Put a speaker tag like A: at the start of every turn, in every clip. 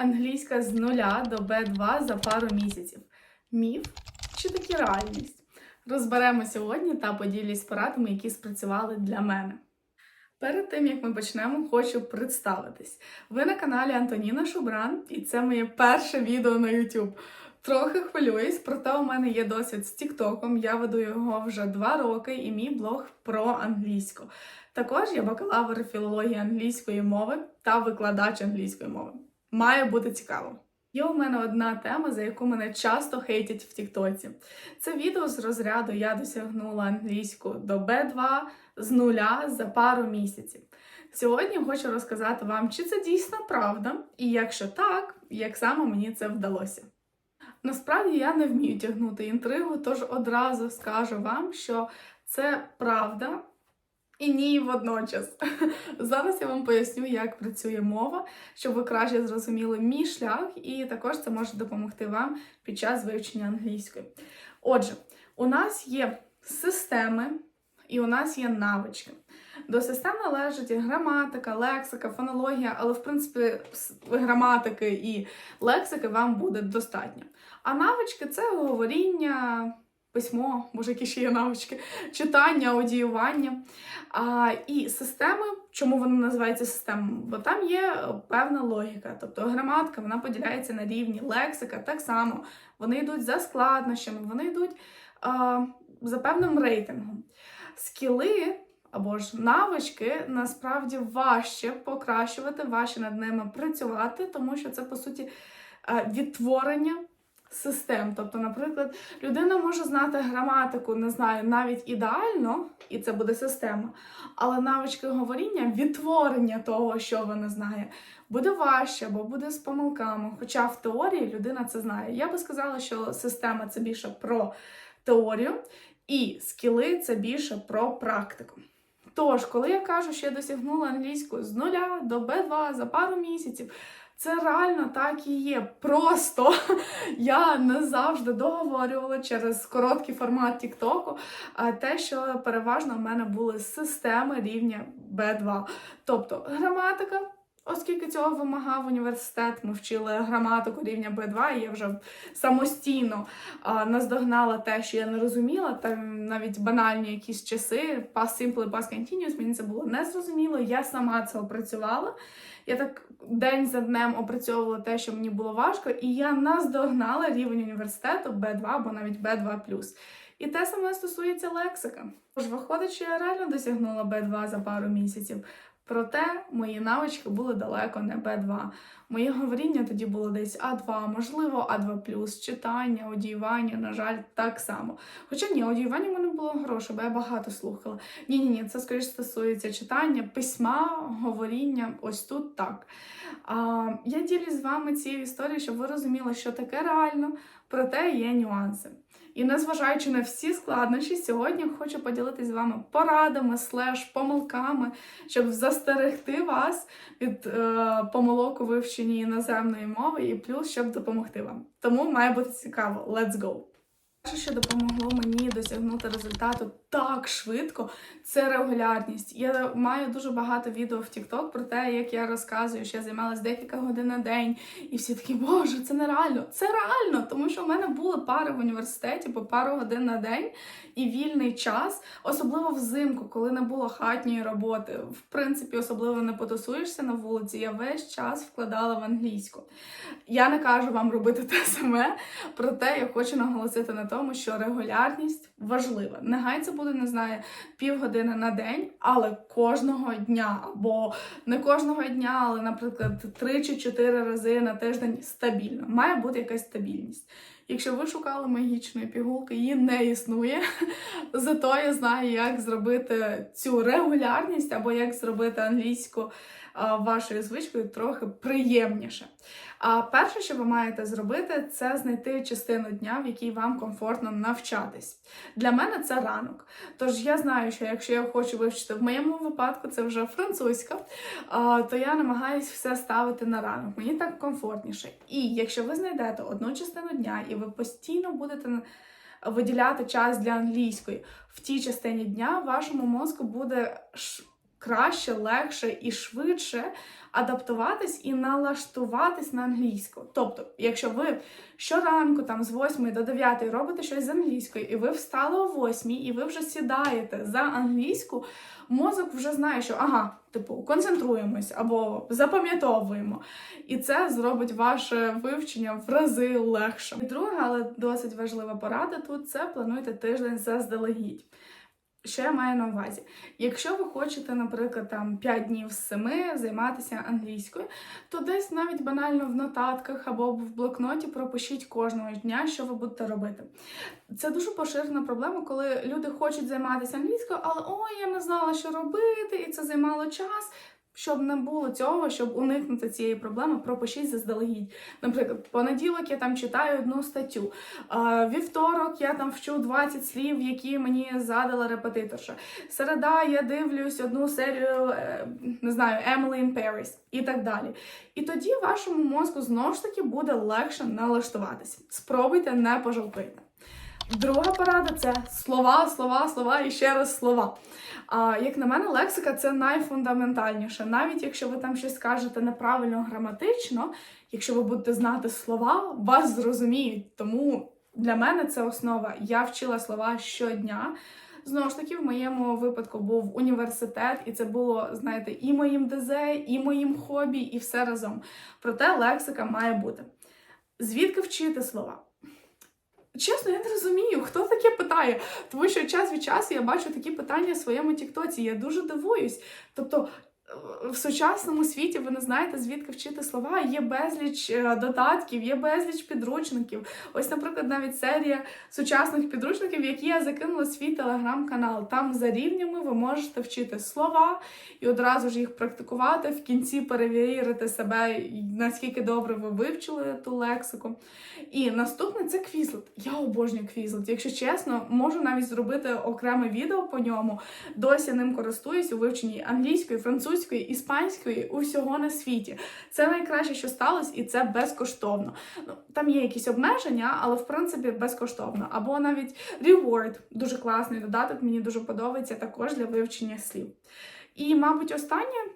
A: Англійська з нуля до Б2 за пару місяців. Міф чи таки реальність? Розберемо сьогодні та поділюсь порадами, які спрацювали для мене. Перед тим як ми почнемо, хочу представитись. Ви на каналі Антоніна Шубран, і це моє перше відео на YouTube. Трохи хвилююсь, проте у мене є досвід з Тіктоком. Я веду його вже два роки, і мій блог про англійську. Також я бакалавр філології англійської мови та викладач англійської мови. Має бути цікаво. Є у мене одна тема, за яку мене часто хейтять в Тіктоці. Це відео з розряду Я досягнула англійську до Б2 з нуля за пару місяців. Сьогодні хочу розказати вам, чи це дійсно правда, і якщо так, як саме мені це вдалося. Насправді я не вмію тягнути інтригу, тож одразу скажу вам, що це правда і ні водночас. Зараз я вам поясню, як працює мова, щоб ви краще зрозуміли мій шлях, і також це може допомогти вам під час вивчення англійської. Отже, у нас є системи і у нас є навички. До систем належить граматика, лексика, фонологія, але в принципі граматики і лексики вам буде достатньо. А навички це говоріння, письмо, може, які ще є навички, читання, аудіювання. А, і системи, чому вони називаються системами? Бо там є певна логіка. Тобто граматика вона поділяється на рівні, лексика так само. Вони йдуть за складнощами, вони йдуть а, за певним рейтингом. Скіли або ж навички насправді важче покращувати, важче над ними працювати, тому що це по суті е, відтворення систем. Тобто, наприклад, людина може знати граматику, не знаю, навіть ідеально, і це буде система, але навички говоріння, відтворення того, що вона знає, буде важче або буде з помилками. Хоча в теорії людина це знає. Я би сказала, що система це більше про теорію, і скіли це більше про практику. Тож, коли я кажу, що я досягнула англійську з нуля до Б2 за пару місяців, це реально так і є. Просто я не завжди договорювала через короткий формат Тіктоку, а те, що переважно в мене були системи рівня Б2. Тобто граматика. Оскільки цього вимагав університет, ми вчили граматику рівня Б2, і я вже самостійно а, наздогнала те, що я не розуміла. Там навіть банальні якісь часи, past simple past continuous, мені це було незрозуміло. Я сама це опрацювала. Я так день за днем опрацьовувала те, що мені було важко, і я наздогнала рівень університету Б2 або навіть Б2+. І те саме стосується лексика. Тож виходить, що я реально досягнула Б2 за пару місяців. Проте мої навички були далеко не Б2. Моє говоріння тоді було десь А2, можливо, А2+, читання, аудіювання, на жаль, так само. Хоча ні, аудіювання в мене було хороше, бо я багато слухала. Ні, ні, ні, це скоріше стосується читання, письма, говоріння. Ось тут так. А, я ділюсь з вами цією історією, щоб ви розуміли, що таке реально, проте є нюанси. І незважаючи на всі складнощі, сьогодні хочу поділитися з вами порадами, слеш, помилками, щоб застерегти вас від е, помилок у вивченні іноземної мови, і плюс, щоб допомогти вам. Тому має бути цікаво. Let's go! Перше, що допомогло мені досягнути результату так швидко, це регулярність. Я маю дуже багато відео в TikTok про те, як я розказую, що я займалась декілька годин на день, і всі такі, боже, це нереально. Це реально, тому що в мене були пари в університеті по пару годин на день і вільний час, особливо взимку, коли не було хатньої роботи. В принципі, особливо не потусуєшся на вулиці. Я весь час вкладала в англійську. Я не кажу вам робити те саме, проте я хочу наголосити на тому, що регулярність важлива. Нехай це буде, не знаю, півгодини на день, але кожного дня, або не кожного дня, але, наприклад, три чи чотири рази на тиждень стабільно. Має бути якась стабільність. Якщо ви шукали магічної пігулки, її не існує. Зато я знаю, як зробити цю регулярність або як зробити англійську вашою звичкою трохи приємніше. А перше, що ви маєте зробити, це знайти частину дня, в якій вам комфортно навчатись. Для мене це ранок. Тож я знаю, що якщо я хочу вивчити в моєму випадку, це вже французька, то я намагаюсь все ставити на ранок. Мені так комфортніше. І якщо ви знайдете одну частину дня, і ви постійно будете виділяти час для англійської в тій частині дня, вашому мозку буде краще, легше і швидше адаптуватись і налаштуватись на англійську. Тобто, якщо ви щоранку, там з 8 до 9 робите щось з англійською, і ви встали о 8, і ви вже сідаєте за англійську, мозок вже знає, що ага, типу, концентруємось або запам'ятовуємо. І це зробить ваше вивчення в рази легше. І друга, але досить важлива порада тут це плануйте тиждень заздалегідь. Що я маю на увазі? Якщо ви хочете, наприклад, там 5 днів з 7 займатися англійською, то десь навіть банально в нотатках або в блокноті пропишіть кожного дня, що ви будете робити. Це дуже поширена проблема, коли люди хочуть займатися англійською, але ой, я не знала, що робити, і це займало час. Щоб не було цього, щоб уникнути цієї проблеми, пропишіть заздалегідь. Наприклад, понеділок я там читаю одну статтю, вівторок я там вчу 20 слів, які мені задала репетиторша. Середа я дивлюсь одну серію, е, не знаю, Emily in Paris і так далі. І тоді вашому мозку знову ж таки буде легше налаштуватися. Спробуйте, не пожалкуйте. Друга порада це слова, слова, слова і ще раз слова. А, як на мене, лексика це найфундаментальніше. Навіть якщо ви там щось скажете неправильно граматично, якщо ви будете знати слова, вас зрозуміють. Тому для мене це основа. Я вчила слова щодня. Знову ж таки, в моєму випадку був університет, і це було, знаєте, і моїм ДЗ, і моїм хобі, і все разом. Проте лексика має бути. Звідки вчити слова? Чесно, я не розумію, хто таке питає. Тому що час від часу я бачу такі питання в своєму Тіктоці. Я дуже дивуюсь. Тобто. В сучасному світі ви не знаєте, звідки вчити слова. Є безліч е, додатків, є безліч підручників. Ось, наприклад, навіть серія сучасних підручників, які я закинула свій телеграм-канал. Там за рівнями ви можете вчити слова і одразу ж їх практикувати, в кінці перевірити себе, наскільки добре ви вивчили ту лексику. І наступне це квізлет. Я обожнюю квізлет. Якщо чесно, можу навіть зробити окреме відео по ньому. Досі ним користуюсь у вивченні англійської, французької, іспанської, усього на світі. Це найкраще, що сталося, і це безкоштовно. Ну, там є якісь обмеження, але в принципі безкоштовно. Або навіть reward, дуже класний додаток, мені дуже подобається також для вивчення слів. І, мабуть, останнє.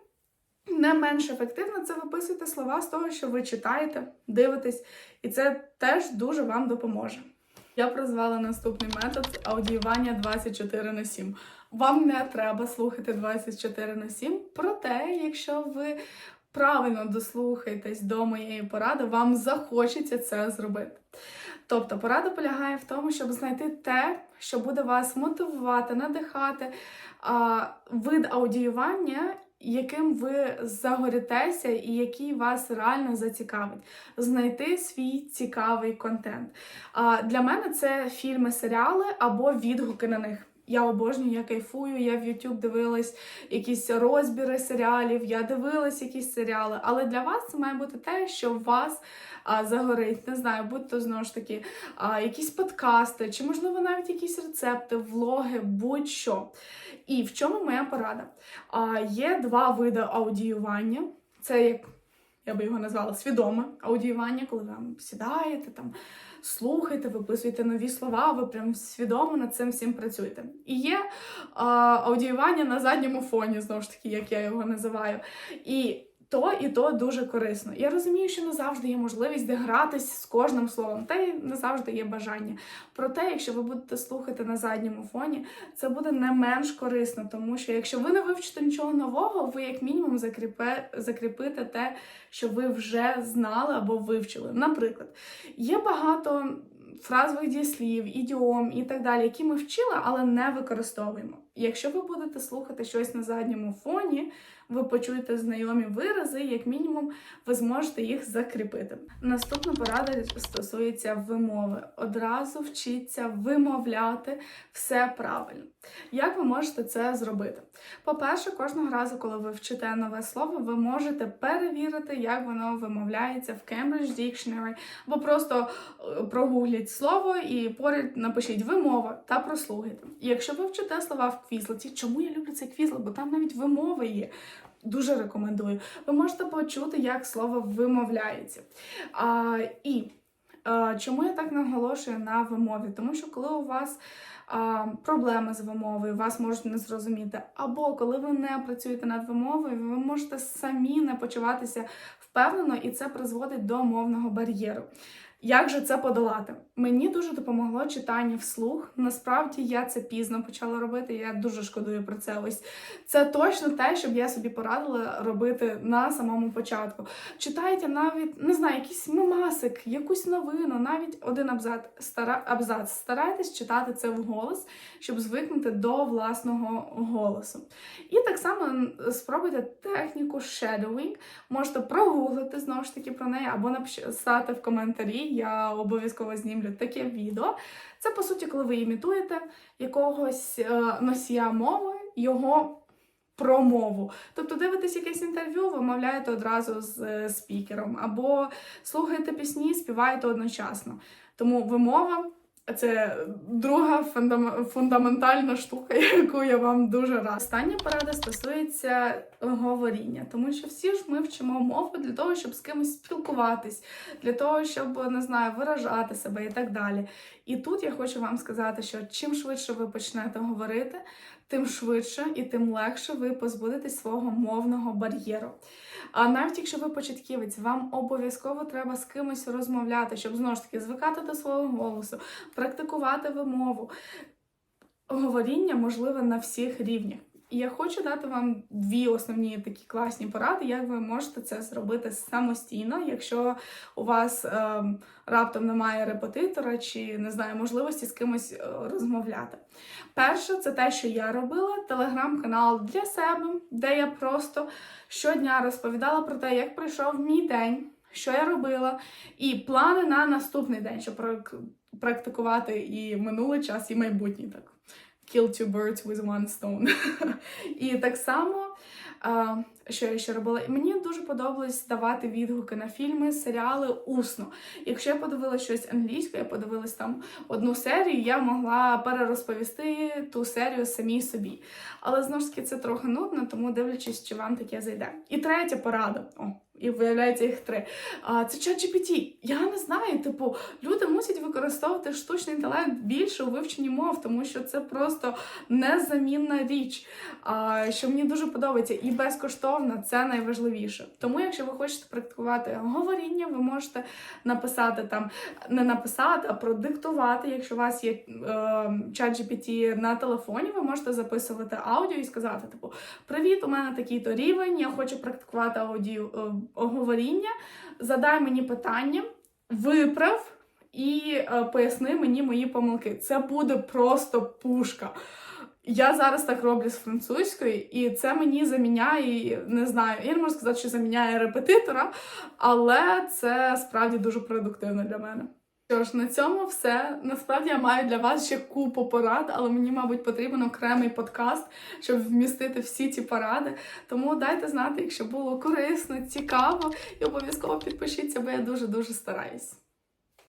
A: Не менш ефективно це виписуйте слова з того, що ви читаєте, дивитесь, і це теж дуже вам допоможе. Я прозвала наступний метод аудіювання 24 на 7. Вам не треба слухати 24 на 7, проте, якщо ви правильно дослухаєтесь до моєї поради, вам захочеться це зробити. Тобто, порада полягає в тому, щоб знайти те, що буде вас мотивувати, надихати, а, вид аудіювання, яким ви загорітеся і який вас реально зацікавить. Знайти свій цікавий контент. А, Для мене це фільми, серіали або відгуки на них. Я обожнюю, я кайфую, я в YouTube дивилась якісь розбіри серіалів, я дивилась якісь серіали. Але для вас це має бути те, що вас а, загорить. Не знаю, будь то знову ж таки а, якісь подкасти, чи, можливо, навіть якісь рецепти, влоги, будь-що. І в чому моя порада? А, Є два види аудіювання. Це як я би його назвала свідоме аудіювання, коли ви сідаєте там слухайте, виписуйте нові слова, ви прям свідомо над цим всім працюєте. І є а, аудіювання на задньому фоні, знову ж таки, як я його називаю. І то і то дуже корисно. Я розумію, що не завжди є можливість де гратись з кожним словом, та й не завжди є бажання. Проте, якщо ви будете слухати на задньому фоні, це буде не менш корисно, тому що якщо ви не вивчите нічого нового, ви як мінімум закріпе, закріпите те, що ви вже знали або вивчили. Наприклад, є багато фразових дієслів, ідіом і так далі, які ми вчили, але не використовуємо. Якщо ви будете слухати щось на задньому фоні, ви почуєте знайомі вирази, як мінімум, ви зможете їх закріпити. Наступна порада стосується вимови. Одразу вчіться вимовляти все правильно. Як ви можете це зробити? По-перше, кожного разу, коли ви вчите нове слово, ви можете перевірити, як воно вимовляється в Cambridge Dictionary, або просто е, прогугліть слово і поряд напишіть вимова та прослухайте. Якщо ви вчите слова в квізлеті, чому я люблю цей квізлет? Бо там навіть вимови є. Дуже рекомендую. Ви можете почути, як слово вимовляється. А, І а, Чому я так наголошую на вимові? Тому що коли у вас а, проблеми з вимовою, вас можуть не зрозуміти, або коли ви не працюєте над вимовою, ви можете самі не почуватися впевнено, і це призводить до мовного бар'єру. Як же це подолати? Мені дуже допомогло читання вслух. Насправді я це пізно почала робити. Я дуже шкодую про це. Ось це точно те, щоб я собі порадила робити на самому початку. Читайте навіть не знаю, якийсь мемасик, якусь новину, навіть один абзац. Стара абзац. Старайтесь читати це вголос, щоб звикнути до власного голосу. І так само спробуйте техніку shadowing. Можете прогуглити знову ж таки про неї, або написати в коментарі. Я обов'язково знімлю таке відео. Це по суті, коли ви імітуєте якогось е, носія мови, його промову. Тобто дивитесь якесь інтерв'ю, вимовляєте одразу з е, спікером, або слухаєте пісні, співаєте одночасно. Тому вимова. Це друга фундам- фундаментальна штука, яку я вам дуже рада. Остання порада стосується говоріння, тому що всі ж ми вчимо мову для того, щоб з кимось спілкуватись, для того, щоб не знаю, виражати себе і так далі. І тут я хочу вам сказати, що чим швидше ви почнете говорити, тим швидше і тим легше ви позбудетесь свого мовного бар'єру. А навіть якщо ви початківець, вам обов'язково треба з кимось розмовляти, щоб знову ж таки звикати до свого голосу, практикувати вимову. Говоріння можливе на всіх рівнях. І я хочу дати вам дві основні такі класні поради, як ви можете це зробити самостійно, якщо у вас ем, раптом немає репетитора чи не знаю можливості з кимось е, розмовляти. Перше, це те, що я робила, телеграм-канал для себе, де я просто щодня розповідала про те, як пройшов мій день, що я робила, і плани на наступний день, щоб практикувати і минулий час, і майбутній так. Kill two birds with one stone. і так само, що я ще робила? Мені дуже подобалось давати відгуки на фільми, серіали усно. Якщо я подивилася щось англійською, я подивилась там одну серію, я могла перерозповісти ту серію самій собі. Але знову ж таки це трохи нудно, тому дивлячись, чи вам таке зайде. І третя порада. О, і виявляється їх три. А, це ChatGPT. Я не знаю, типу, люди мусять використовувати штучний інтелект більше у вивченні мов, тому що це просто незамінна річ, а, що мені дуже подобається, і безкоштовно це найважливіше. Тому, якщо ви хочете практикувати говоріння, ви можете написати там, не написати, а продиктувати. Якщо у вас є е, ChatGPT на телефоні, ви можете записувати аудіо і сказати, типу, привіт, у мене такий-то рівень, я хочу практикувати аудіо е, говоріння, задай мені питання, виправ і е, поясни мені мої помилки. Це буде просто пушка. Я зараз так роблю з французької, і це мені заміняє, не знаю, я не можу сказати, що заміняє репетитора, але це справді дуже продуктивно для мене. Що ж, на цьому все. Насправді я маю для вас ще купу порад, але мені, мабуть, потрібен окремий подкаст, щоб вмістити всі ці поради. Тому дайте знати, якщо було корисно, цікаво, і обов'язково підпишіться, бо я дуже дуже стараюсь.